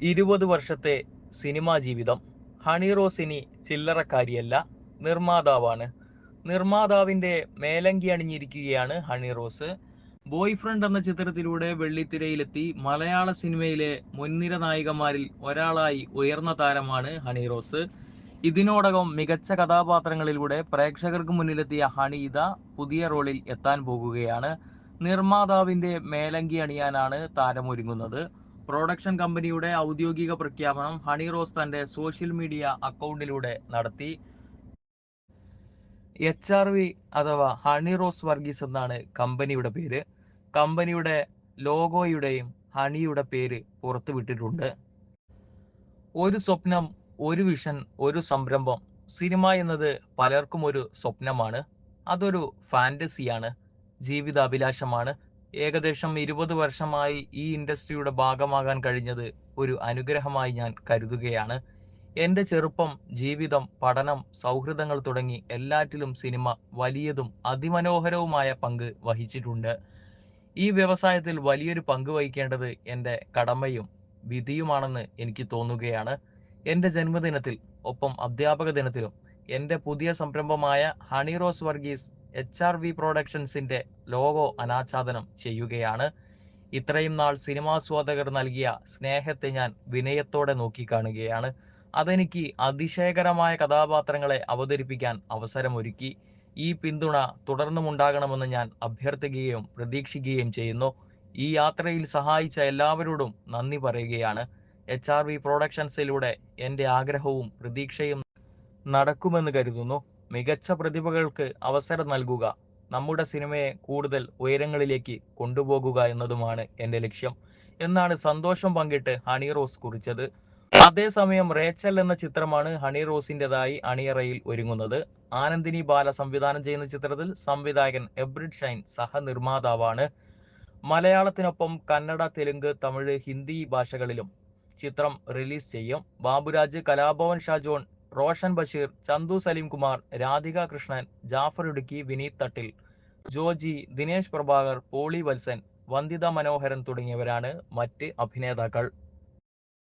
ഇരുപത് വർഷത്തെ സിനിമാ ജീവിതം. ഹണി റോസിനി ചില്ലറക്കാരിയല്ല നിർമ്മാതാവാണ്. നിർമ്മാതാവിന്റെ മേലങ്കി അണിഞ്ഞിരിക്കുകയാണ് ഹണി റോസ്. ബോയ് ഫ്രണ്ട് എന്ന ചിത്രത്തിലൂടെ വെള്ളിത്തിരയിലെത്തി മലയാള സിനിമയിലെ മുൻനിര നായികമാരിൽ ഒരാളായി ഉയർന്ന താരമാണ് ഹണി റോസ്. ഇതിനോടകം മികച്ച കഥാപാത്രങ്ങളിലൂടെ പ്രേക്ഷകർക്ക് മുന്നിലെത്തിയ ഹണീത പുതിയ റോളിൽ എത്താൻ പോകുകയാണ്. നിർമ്മാതാവിന്റെ മേലങ്കി അണിയാനാണ് താരമൊരുങ്ങുന്നത്. പ്രൊഡക്ഷൻ കമ്പനിയുടെ ഔദ്യോഗിക പ്രഖ്യാപനം ഹണി റോസ് തന്റെ സോഷ്യൽ മീഡിയ അക്കൗണ്ടിലൂടെ നടത്തി. എച്ച് ആർ വി അഥവാ ഹണി റോസ് വർഗീസ് എന്നാണ് കമ്പനിയുടെ പേര്. കമ്പനിയുടെ ലോഗോയുടെയും ഹണിയുടെ പേര് പുറത്തുവിട്ടിട്ടുണ്ട്. ഒരു സ്വപ്നം ഒരു വിഷൻ ഒരു സംരംഭം സിനിമ എന്നത് പലർക്കും ഒരു സ്വപ്നമാണ്. അതൊരു ഫാന്റസിയാണ് ജീവിതാഭിലാഷമാണ്. ഏകദേശം ഇരുപത് വർഷമായി ഈ ഇൻഡസ്ട്രിയുടെ ഭാഗമാകാൻ കഴിഞ്ഞത് ഒരു അനുഗ്രഹമായി ഞാൻ കരുതുകയാണ്. എന്റെ ചെറുപ്പം ജീവിതം പഠനം സൗഹൃദങ്ങൾ തുടങ്ങി എല്ലാറ്റിലും സിനിമ വലിയതും അതിമനോഹരവുമായ പങ്ക് വഹിച്ചിട്ടുണ്ട്. ഈ വ്യവസായത്തിൽ വലിയൊരു പങ്ക് വഹിക്കേണ്ടത് എന്റെ കടമയും വിധിയുമാണെന്ന് എനിക്ക് തോന്നുകയാണ്. എന്റെ ജന്മദിനത്തിൽ ഒപ്പം അധ്യാപക ദിനത്തിലും എന്റെ പുതിയ സംരംഭമായ Honey Rose Varghese H R V പ്രൊഡക്ഷൻസിന്റെ ലോഗോ അനാച്ഛാദനം ചെയ്യുകയാണ്. ഇത്രയും നാൾ സിനിമാസ്വാദകർ നൽകിയ സ്നേഹത്തെ ഞാൻ വിനയത്തോടെ നോക്കിക്കാണുകയാണ്. അതെനിക്ക് അതിശയകരമായ കഥാപാത്രങ്ങളെ അവതരിപ്പിക്കാൻ അവസരമൊരുക്കി. ഈ പിന്തുണ തുടർന്നുമുണ്ടാകണമെന്ന് ഞാൻ അഭ്യർത്ഥിക്കുകയും പ്രതീക്ഷിക്കുകയും ചെയ്യുന്നു. ഈ യാത്രയിൽ സഹായിച്ച എല്ലാവരോടും നന്ദി പറയുകയാണ്. എച്ച് ആർ വി പ്രൊഡക്ഷൻസിലൂടെ എന്റെ ആഗ്രഹവും പ്രതീക്ഷയും നടക്കുമെന്ന് കരുതുന്നു. മികച്ച പ്രതിഭകൾക്ക് അവസരം നൽകുക നമ്മുടെ സിനിമയെ കൂടുതൽ ഉയരങ്ങളിലേക്ക് കൊണ്ടുപോകുക എന്നതുമാണ് എന്റെ ലക്ഷ്യം. എന്നാണ് സന്തോഷം പങ്കിട്ട് ഹണി റോസ് കുറിച്ചത്. അതേസമയം റേച്ചൽ എന്ന ചിത്രമാണ് ഹണി റോസിന്റെതായി അണിയറയിൽ ഒരുങ്ങുന്നത്. ആനന്ദിനി ബാല സംവിധാനം ചെയ്യുന്ന ചിത്രത്തിൽ സംവിധായകൻ എബ്രിഡ് ഷൈൻ സഹനിർമ്മാതാവാണ്. മലയാളത്തിനൊപ്പം കന്നഡ തെലുങ്ക് തമിഴ് ഹിന്ദി ഭാഷകളിലും ചിത്രം റിലീസ് ചെയ്യും. ബാബുരാജ് കലാഭവൻ ഷാജോൺ റോഷൻ ബഷീർ ചന്തു സലീം കുമാർ രാധിക കൃഷ്ണൻ ജാഫർ ഇടുക്കി വിനീത് തട്ടിൽ ജോജി ദിനേശ് പ്രഭാകർ പോളി വത്സൻ വന്ദിത മനോഹരൻ തുടങ്ങിയവരാണ് മറ്റ് അഭിനേതാക്കൾ.